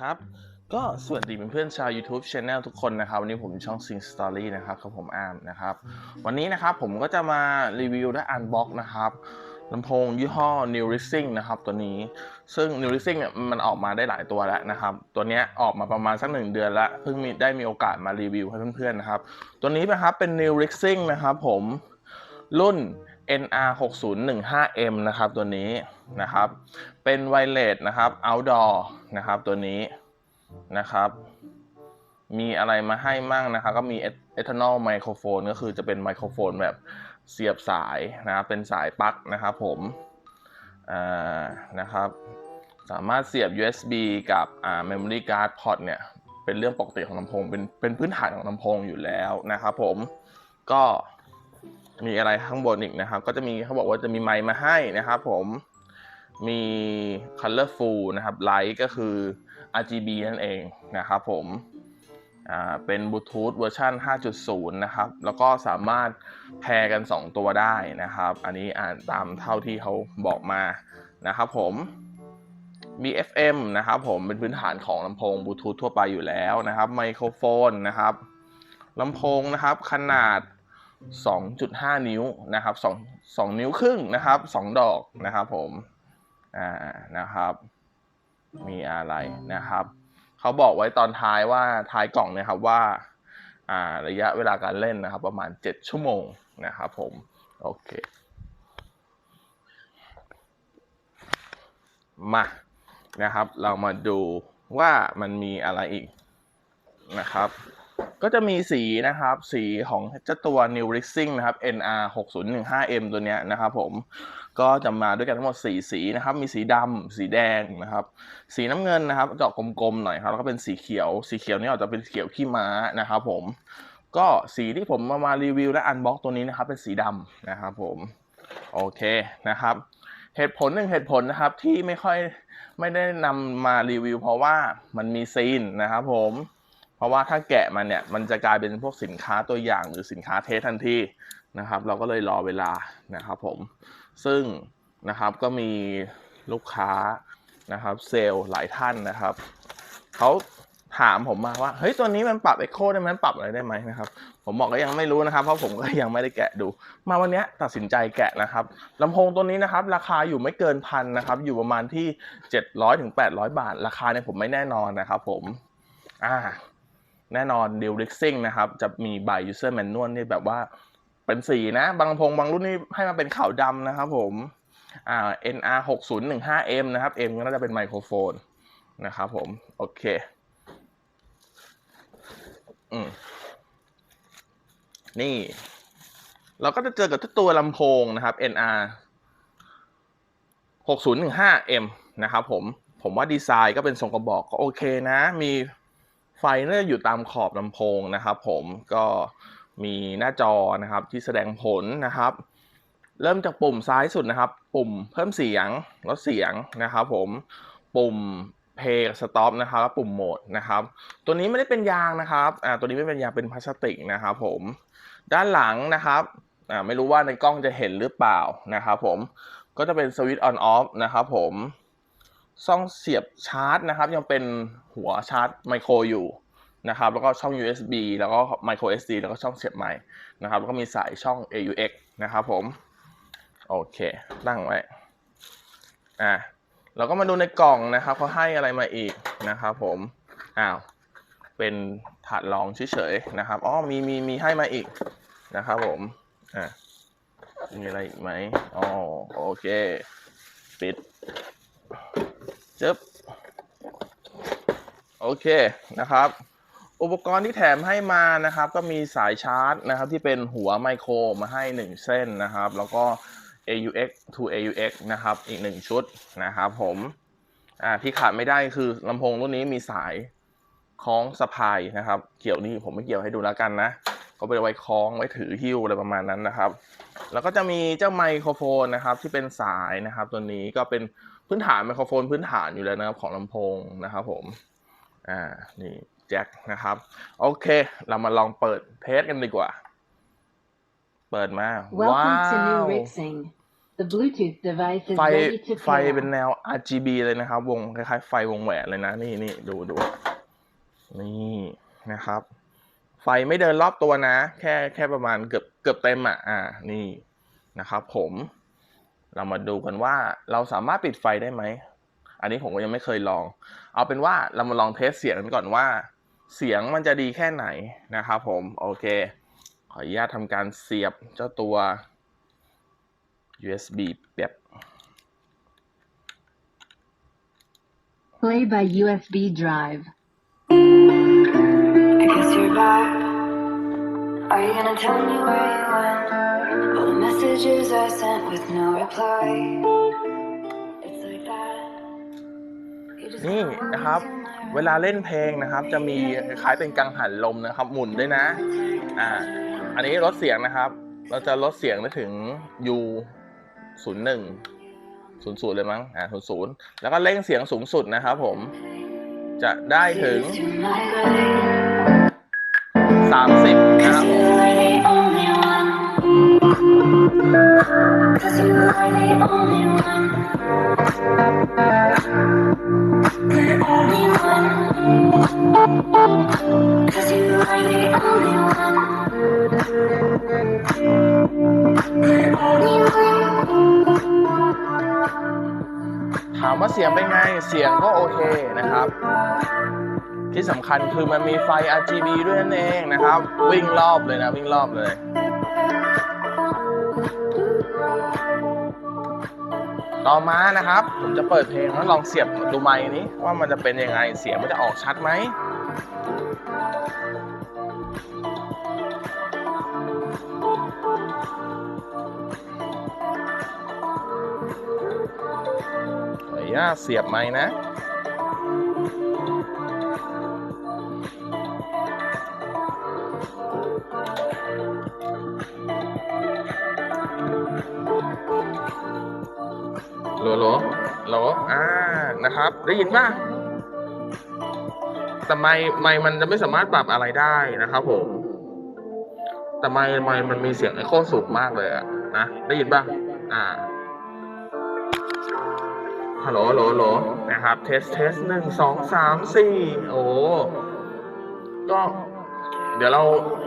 ครับ ก็สวัสดีเพื่อนๆชาว YouTube Channel ทุกคนนะครับ วันนี้ผมช่อง Sing Story นะครับกับผมอาร์มนะครับ วันนี้นะครับผมก็จะมารีวิวและอันบ็อกนะครับลำโพงยี่ห้อ New Rising นะครับตัวนี้ ซึ่ง New Rising เนี่ยมันออกมาได้หลายตัวแล้วนะครับ ตัวเนี้ยออกมาประมาณสักหนึ่งเดือนแล้วเพิ่งมีได้มีโอกาสมารีวิวให้เพื่อนๆนะครับ ตัวนี้นะครับเป็น New Rising นะครับผมรุ่น NR 6015M นะครับตัวนี้นะครับ เป็นไวเลสนะครับ outdoor นะครับตัวนี้นะครับ มีอะไรมาให้มั่งนะครับ ก็มี eternal microphone ก็คือจะเป็นไมโครโฟนแบบเสียบสายนะครับเป็นสายปลั๊กนะครับผมอ่านะครับ สามารถเสียบ USB กับอ่า memory card port เนี่ย เป็นเรื่องปกติของลำโพงเป็นเป็นพื้นฐานของลำโพงอยู่แล้วนะครับผมก็ มีอะไรข้างบนอีกนะครับ ก็จะมีเขาบอกว่าจะมีไมค์มาให้นะครับผมมี colorful นะครับ light ก็คือ RGB นั่นเองนะครับผมอ่าเป็นบลูทูธเวอร์ชัน5.0 นะครับ แล้วก็สามารถแพร์กัน 2 ตัวได้นะครับ อันนี้อ่านตามเท่าที่เขาบอกมานะครับผมมี FM นะครับผมเป็นพื้นฐานของลำโพงบลูทูธทั่วไปอยู่แล้วนะครับไมโครโฟนนะครับลำโพงนะครับขนาด 2.5 นิ้วนะครับ2 2นิ้วครึ่งนะครับ 2 ดอกนะครับผมอ่านะครับ มีอะไรนะครับ เขาบอกไว้ตอนท้ายว่าท้ายกล่องนะครับว่าอ่าระยะเวลาการเล่นนะครับ ประมาณ 7 ชั่วโมงนะครับผมโอเคมานะครับ เรามาดูว่ามันมีอะไรอีกนะครับ ก็จะมีสีนะครับ สีของเจ้าตัว New Racing นะครับ NR 6015M ตัวเนี้ยนะครับผมก็จะมาด้วยกันทั้งหมด 4 สีนะครับ มีสีดำสีแดงนะครับ สีน้ำเงินนะครับจะออกกลมๆหน่อยครับแล้วก็เป็นสีเขียว สีเขียวนี่อาจจะเป็นเขียวขี้ม้านะครับผมก็สีที่ผมมามารีวิวและอันบ็อกตัวนี้นะครับ เป็นสีดำนะครับผมโอเคนะครับ เหตุผลหนึ่งเหตุผลนะครับที่ไม่ค่อยไม่ได้นำมารีวิว เพราะว่ามันมีซีนนะครับผม ราะว่าถ้าแกะมันเนี่ยมันจะกลายเป็นพวกสินค้าตัวอย่างหรือสินค้าเทสทันทีนะครับ เราก็เลยรอเวลานะครับผมซึ่งนะครับก็มีลูกค้านะครับเซลล์หลายท่านนะครับเขาถามผมมาว่าเฮ้ยตัวนี้มันปรับ Echo ได้ไหมปรับอะไรได้ไหมนะครับ ผมบอกก็ยังไม่รู้นะครับเพราะผมก็ยังไม่ได้แกะดู มาวันนี้ตัดสินใจแกะนะครับลำโพงตัวนี้นะครับ ราคาอยู่ไม่เกินพันนะครับ อยู่ประมาณที่ 700ถึง800 บาท ราคาเนี่ยผมไม่แน่นอนนะครับ ผม อ่า แน่นอน d e a l r i x i n g นะครับ จะมีใบ user manual นี่แบบว่าเป็นสีนะ บางลำโพงบางรุ่นนี่ให้มาเป็นขาวดำนะครับผมอ่า NR 6015M นะครับ M ก็น่าจะเป็นไมโครโฟนนะครับผม โอเคอืมนี่ เราก็จะเจอกับตัวลำโพงนะครับ NR 6015M นะครับผม ผมว่าดีไซน์ก็เป็นทรงกระบอกก็โอเคนะ มี ไฟน่าจะอยู่ตามขอบลำโพงนะครับ ผมก็มีหน้าจอนะครับที่แสดงผลนะครับ เริ่มจากปุ่มซ้ายสุดนะครับ ปุ่มเพิ่มเสียงลดเสียงนะครับ ผมปุ่มเพย์สต็อปนะครับแล้วปุ่มโหมดนะครับ ตัวนี้ไม่ได้เป็นยางนะครับอ่าตัวนี้ไม่เป็นยางเป็นพลาสติกนะครับผมด้านหลังนะครับอ่าไม่รู้ว่าในกล้องจะเห็นหรือเปล่านะครับผมก็จะเป็นสวิตช์ออนออฟนะครับผม ช่องเสียบชาร์จนะครับ ยังเป็นหัวชาร์จไมโครอยู่นะครับ แล้วก็ช่อง USB แล้วก็ไมโคร SD แล้วก็ช่องเสียบไมค์นะครับ แล้วก็มีสายช่อง AUX นะครับผม โอเค ตั้งไว้ อะเราก็มาดูในกล่องนะครับเขาให้อะไรมาอีกนะครับผม อ้าว เป็นถาดรองเฉยๆนะครับ อ๋อ มี มี มีให้มาอีกนะครับผม อะมีอะไรอีกไหมอ๋อ โอเค ปิด จึ๊บโอเคนะครับ อุปกรณ์ที่แถมให้มานะครับ ก็มีสายชาร์จนะครับ ที่เป็นหัวไมโครมาให้ 1 เส้นนะครับ แล้วก็ AUX to AUX นะครับ อีก 1 ชุดนะครับผมอ่าที่ขาดไม่ได้คือลำโพงรุ่นนี้มีสายคล้องสะพายนะครับ เกี่ยวนี่ผมไม่เกี่ยวให้ดูแล้วกันนะก็ไปไว้คล้องไว้ถือหิ้วอะไรประมาณนั้นนะครับ แล้วก็จะมีเจ้าไมโครโฟนนะครับที่เป็นสายนะครับ ตัวนี้ก็เป็น พื้นฐานไมโครโฟนพื้นฐานอยู่แล้วนะครับของลำโพงนะครับผมอ่านี่แจ็คนะครับ โอเค เรามาลองเปิดเทสกันดีกว่า เปิดมาว้า Welcome to New ว Rixing, the The Bluetooth device is ไฟ ready to ไฟ pair. เป็นแนว RGB เลยนะครับ วงคล้ายๆ ไฟวงแหวนเลยนะ นี่นี่ดูดูนี่นะครับ ไฟไม่เดินรอบตัวนะ แค่แค่ประมาณเกือบเกือบเต็มอะอ่านี่นะครับผม เรามาดูกันว่าเราสามารถปิดไฟได้ไหม อันนี้ผมก็ยังไม่เคยลอง เอาเป็นว่าเรามาลองเทสเสียงกันก่อนว่า เสียงมันจะดีแค่ไหนนะครับผม โอเค ขออนุญาตทำการเสียบเจ้าตัว USB แบบ Play by USB drive. I guess you're back. Are you gonna tell me where you went? All the messages I sent with no reply. It's like that. You just นี่ kinda นะครับ walk into my เวลาเล่นเพลงนะครับ จะมีคล้ายเป็นกังหันลมนะครับ หมุนด้วยนะ อ่า อันนี้ลดเสียงนะครับ เราจะลดเสียงได้ถึง U ศูนย์หนึ่งศูนย์ศูนย์เลยมั้ง อ่าศูนย์ศูนย์แล้วก็เร่งเสียงสูงสุดนะครับผม จะได้ถึง Keys to my grave. 30นะครับ Cause you are the only one. The only one. Cause you are the only one. The only one. ถามว่าเสียงเป็นไง เสียงก็โอเคนะครับที่สำคัญคือมันมีไฟ RGB ด้วยนั่นเองนะครับ วิ่งรอบเลยนะ วิ่งรอบเลย ต่อมานะครับ ผมจะเปิดเพลงแล้วลองเสียบดูไมค์นี้ ว่ามันจะเป็นยังไงเสียงมันจะออกชัดไหมขออนุญาตเสียบไม้นะ ได้ยินป่ะแต่ไมค์ไมค์มันจะไม่สามารถปรับอะไรได้นะครับผม แต่ไมค์ไมค์มันมีเสียงไอโคสูงมากเลยอะนะได้ยินป่ะอ่าฮัลโหลฮัลโหลฮัลโหลนะครับ เทสเทสหนึ่งสองสามสี่โอ้ก็ เดี๋ยวเรา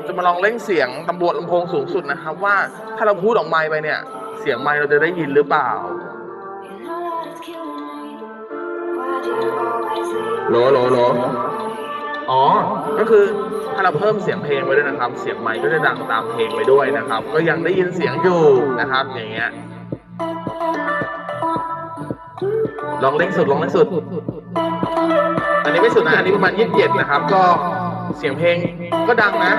จะมาลองเล่งเสียงตำรวจลำโพงสูงสุดนะครับ ว่าถ้าเราพูดออกไมค์ไปเนี่ย เสียงไมค์เราจะได้ยินหรือเปล่า โหลโหลโหลอ๋อ ก็คือถ้าเราเพิ่มเสียงเพลงไว้ด้วยนะครับ เสียงไมค์ก็จะดังตามเพลงไปด้วยนะครับ ก็ยังได้ยินเสียงอยู่นะครับ อย่างเงี้ย ลองเล่งสุดลองเล่งสุด อันนี้ไม่สุดนะ อันนี้ประมาณยี่สิบเจ็ดนะครับ ก็เสียงเพลงก็ดังนะ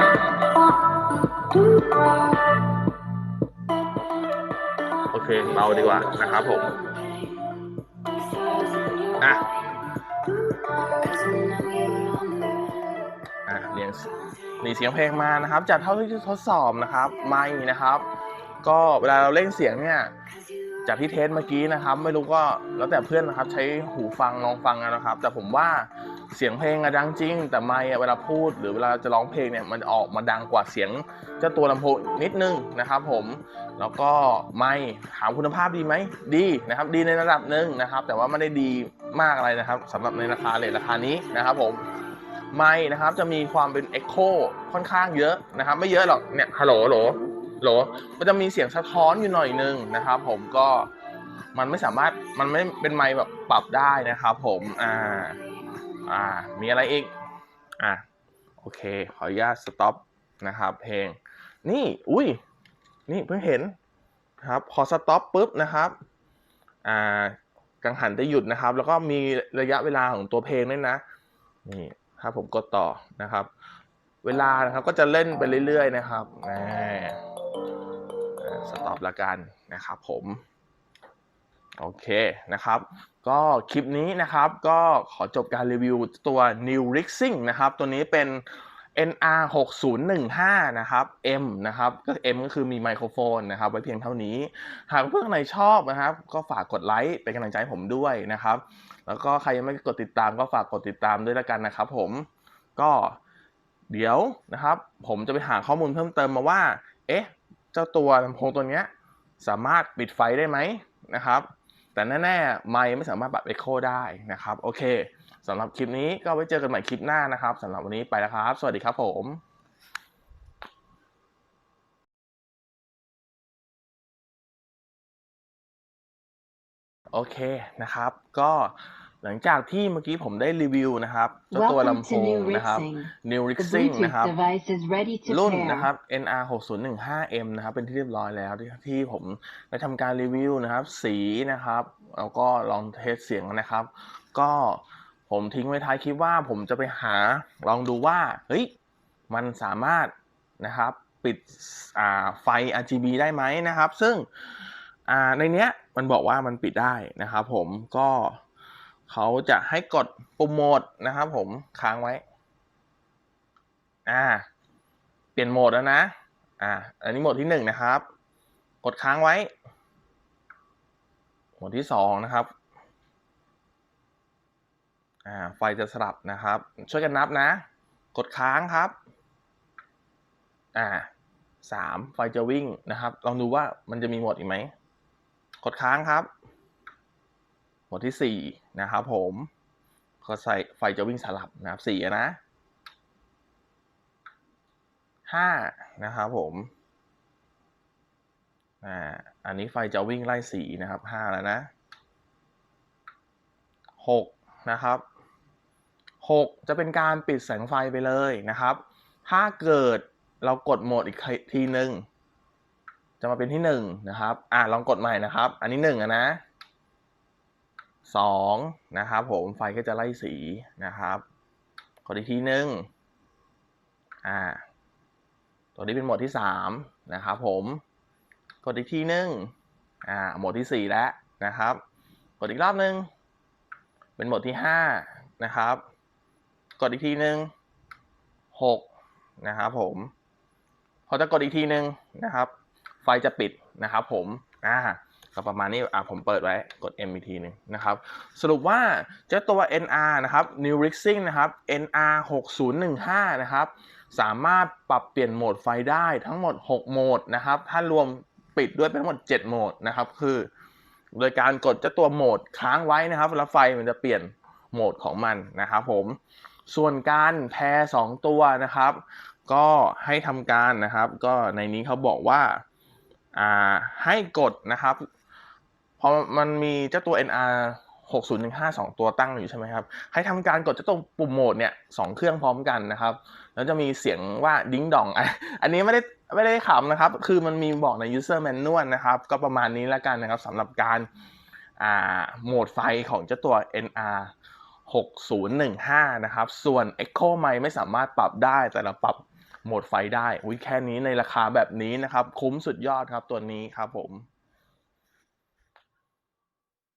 โอเคเบาดีกว่านะครับผม อะอะเรียงนี่เสียงเพลงมานะครับ จากเท่าที่ทดสอบนะครับไม่นะครับ ก็เวลาเราเล่นเสียงเนี่ยจากที่เทสเมื่อกี้นะครับ ไม่รู้ก็แล้วแต่เพื่อนนะครับ ใช้หูฟังลองฟังกันนะครับ แต่ผมว่าเสียงเพลงอะดังจริง แต่ไม่เวลาพูดหรือเวลาจะร้องเพลงเนี่ยมันออกมาดังกว่าเสียงเจ้าตัวลำโพงนิดนึงนะครับ ผมแล้วก็ไม่ถามคุณภาพดีไหมดีนะครับ ดีในระดับหนึ่งนะครับ แต่ว่าไม่ได้ดี มากอะไรนะครับสำหรับในราคาเลทราคานี้นะครับผมไม่นะครับจะมีความเป็น Echo ค่อนข้างเยอะนะครับ ไม่เยอะหรอกเนี่ยฮัลโหลฮัลโหลโหลมันจะมีเสียงสะท้อนอยู่หน่อยนึงนะครับ ผมก็มันไม่สามารถมันไม่เป็นไมค์แบบปรับได้นะครับ ผมอ่าอ่า มีอะไรอีกอะโอเค ขออนุญาตสต็อปนะครับ เพลง นี่อุ้ยนี่เพิ่งเห็นครับ พอสต็อปปุ๊บนะครับ อ่า กังหันจะหยุดนะครับ แล้วก็มีระยะเวลาของตัวเพลงด้วยนะนี่ถ้าผมกดต่อนะครับ เวลานะครับก็จะเล่นไปเรื่อยๆนะครับแหมสต็อปละกันนะครับผมโอเคนะครับ ก็คลิปนี้นะครับก็ขอจบการรีวิวตัว New Rixing นะครับ ตัวนี้เป็น NR 6015นะครับ M นะครับก็ M ก็คือมีไมโครโฟนนะครับ ไว้เพียงเท่านี้ หากเพื่อนไหนชอบนะครับ ก็ฝากกดไลค์เป็นกำลังใจผมด้วยนะครับ แล้วก็ใครยังไม่กดติดตามก็ฝากกดติดตามด้วยละกันนะครับผมก็เดี๋ยวนะครับ ผมจะไปหาข้อมูลเพิ่มเติมมาว่า เอ๊ะ เจ้าตัวลำโพงตัวเนี้ยสามารถปิดไฟได้ไหมนะครับ แต่แน่ๆ ไมไม่สามารถปรับ Echo ได้นะครับ โอเค สำหรับคลิปนี้ก็ไว้เจอกันใหม่คลิปหน้านะครับสำหรับวันนี้ไปแล้วครับ สวัสดีครับผมโอเคนะครับ ก็หลังจากที่เมื่อกี้ผมได้รีวิวนะครับเจ้าตัว Welcome ลำโพ to ง New นะครับ Rixing. New The Rixing นะครับ Bluetooth device is ready to รุ่น pair. นะครับ NR 6015M นะครับ เป็นที่เรียบร้อยแล้วที่ที่ผมได้ทำการรีวิวนะครับ สีนะครับ แล้วก็ลองเทสเสียงนะครับ ก็ ผมทิ้งไว้ท้ายคลิปว่าผมจะไปหาลองดูว่าเฮ้ยมันสามารถนะครับปิดอ่าไฟ RGB ได้ไหมนะครับ ซึ่งอ่าในเนี้ยมันบอกว่ามันปิดได้นะครับผมก็เขาจะให้กดปุ่มโหมดนะครับผมค้างไว้อ่าเปลี่ยนโหมดแล้วนะอ่าอันนี้โหมดที่หนึ่งนะครับ กดค้างไว้ โหมดที่สองนะครับ อ่าไฟจะสลับนะครับ ช่วยกันนับนะ กดค้างครับอ่าสามไฟจะวิ่งนะครับ ลองดูว่ามันจะมีหมดอีกไหม กดค้างครับ หมดที่สี่นะครับผมก็ใส่ไฟจะวิ่งสลับนะครับสี่นะห้านะครับผมอ่าอันนี้ไฟจะวิ่งไล่สีนะครับห้าแล้วนะหกนะครับ หกจะเป็นการปิดแสงไฟไปเลยนะครับ ถ้าเกิดเรากดโหมดอีกทีหนึ่งจะมาเป็นที่หนึ่งนะครับ อ่าลองกดใหม่นะครับ อันนี้หนึ่งอะนะสองนะครับผมไฟก็จะไล่สีนะครับ กดอีกทีหนึ่งอ่า ตัวนี้เป็นโหมดที่สามนะครับผม กดอีกทีหนึ่งอ่า โหมดที่สี่แล้วนะครับ กดอีกรอบหนึ่งเป็นโหมดที่ห้านะครับ กดอีกทีหนึ่งหกนะครับผมพอจะกดอีกทีหนึ่งนะครับ ไฟจะปิดนะครับผมอ่าก็ประมาณนี้อ่าผมเปิดไว้กด M อีกทีหนึ่งนะครับ สรุปว่าเจ้าตัว NR นะครับ New Rixing นะครับ NR 6015นะครับสามารถปรับเปลี่ยนโหมดไฟได้ทั้งหมด 6 โหมดนะครับถ้ารวมปิดด้วยเป็นทั้งหมด 7 โหมดนะครับคือ โดยการกดเจ้าตัวโหมดค้างไว้นะครับ แล้วไฟมันจะเปลี่ยนโหมดของมันนะครับผม ส่วนการแพรสองตัวนะครับ ก็ให้ทำการนะครับ ก็ในนี้เขาบอกว่าอ่าให้กดนะครับพอมันมีเจ้าตัว NR 6015 2 ตัวตั้งอยู่ใช่ไหมครับ ให้ทำการกดเจ้าตัวปุ่มโหมดเนี่ยสองเครื่องพร้อมกันนะครับ แล้วจะมีเสียงว่าดิ้งดองอะอันนี้ไม่ได้ไม่ได้ขำนะครับ คือมันมีบอกใน user manual นะครับ ก็ประมาณนี้แล้วกันนะครับสำหรับการอ่าโหมดไฟของเจ้าตัว NR 6015 นะครับ ส่วน Echo ไม่ไม่สามารถปรับได้แต่เราปรับโหมดไฟได้อุ้ยแค่นี้ในราคาแบบนี้นะครับ คุ้มสุดยอดครับตัวนี้ครับผม